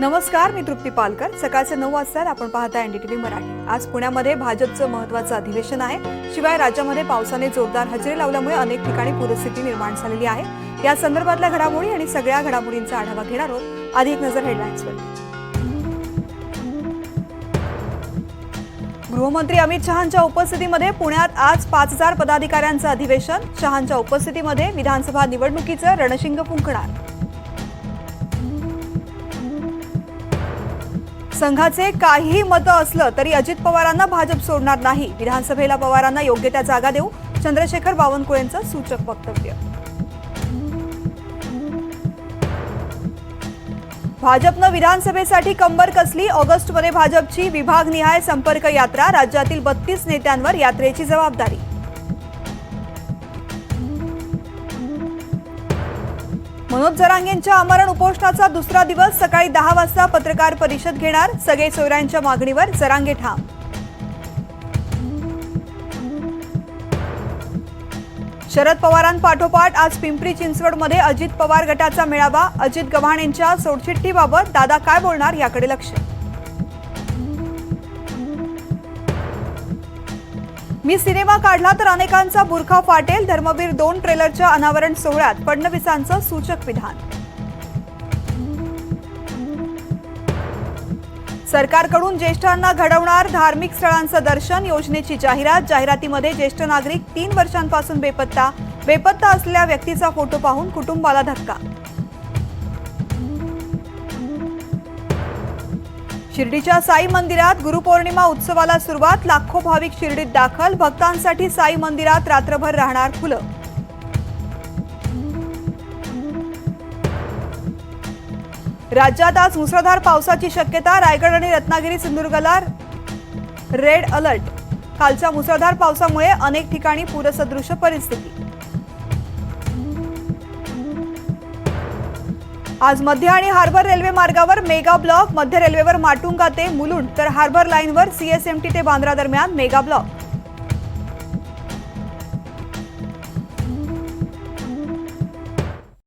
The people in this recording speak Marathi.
नमस्कार मी तृप्ती पालकर. सकाळचे नऊ वाजता आपण पाहता एनडीटीव्ही मराठी. आज पुण्यामध्ये भाजपचं महत्वाचं अधिवेशन आहे. शिवाय राज्यामध्ये पावसाने जोरदार हजेरी लावल्यामुळे अनेक ठिकाणी पूरस्थिती निर्माण झालेली आहे. या संदर्भातल्या घडामोडी आणि सगळ्या घडामोडींचा आढावा घेणार आहोत. आधी एक नजर हेडलाईन्सवर गृहमंत्री अमित शहांच्या उपस्थितीमध्ये पुण्यात आज पाच हजार पदाधिकाऱ्यांचं अधिवेशन. शहांच्या उपस्थितीमध्ये विधानसभा निवडणुकीचं रणशिंग फुंकणार. संघाचे काहीही मतं असलं तरी अजित पवारांना भाजप सोडणार नाही. विधानसभेला पवारांना योग्य त्या जागा देऊ चंद्रशेखर बावनकुळेंचं सूचक वक्तव्य. भाजपनं विधानसभेसाठी कंबर कसली? ऑगस्टमध्ये भाजपची विभागनिहाय संपर्क यात्रा राज्यातील बत्तीस नेत्यांवर यात्रेची जबाबदारी. मनोज जरांगेंच्या आमरण उपोषणाचा दुसरा दिवस सकाळी दहा वाजता पत्रकार परिषद घेणार सगळे सोयऱ्यांच्या मागणीवर जरांगे ठाम. शरद पवारांपाठोपाठ आज पिंपरी चिंचवडमध्ये अजित पवार गटाचा मेळावा. अजित गव्हाणेंच्या सोडचिठ्ठीबाबत दादा काय बोलणार याकडे लक्ष. मी सिनेमा काढला तर अनेकांचा बुरखा फाटेल. धर्मवीर दोन ट्रेलरच्या अनावरण सोहळ्यात फडणवीसांचं सूचक विधान. सरकारकडून ज्येष्ठांना घडवणार धार्मिक स्थळांचं दर्शन योजनेची जाहिरात. जाहिरातीमध्ये ज्येष्ठ नागरिक तीन वर्षांपासून बेपत्ता. बेपत्ता असलेल्या व्यक्तीचा फोटो पाहून कुटुंबाला धक्का. शिर्डीच्या साई मंदिरात गुरुपौर्णिमा उत्सवाला सुरुवात लाखो भाविक शिर्डीत दाखल भक्तांसाठी साई मंदिरात रात्रभर राहणार फुलं. राज्यात आज मुसळधार पावसाची शक्यता रायगड आणि रत्नागिरी सिंधुदुर्गला रेड अलर्ट. कालच्या मुसळधार पावसामुळे अनेक ठिकाणी पूरसदृश्य परिस्थिती. आज मध्य आणि हार्बर रेल्वे मार्गावर मेगा ब्लॉक मध्य रेल्वेवर माटुंगा ते मुलुंड तर हार्बर लाईनवर सीएसएमटी ते बांद्रा दरम्यान मेगा ब्लॉक.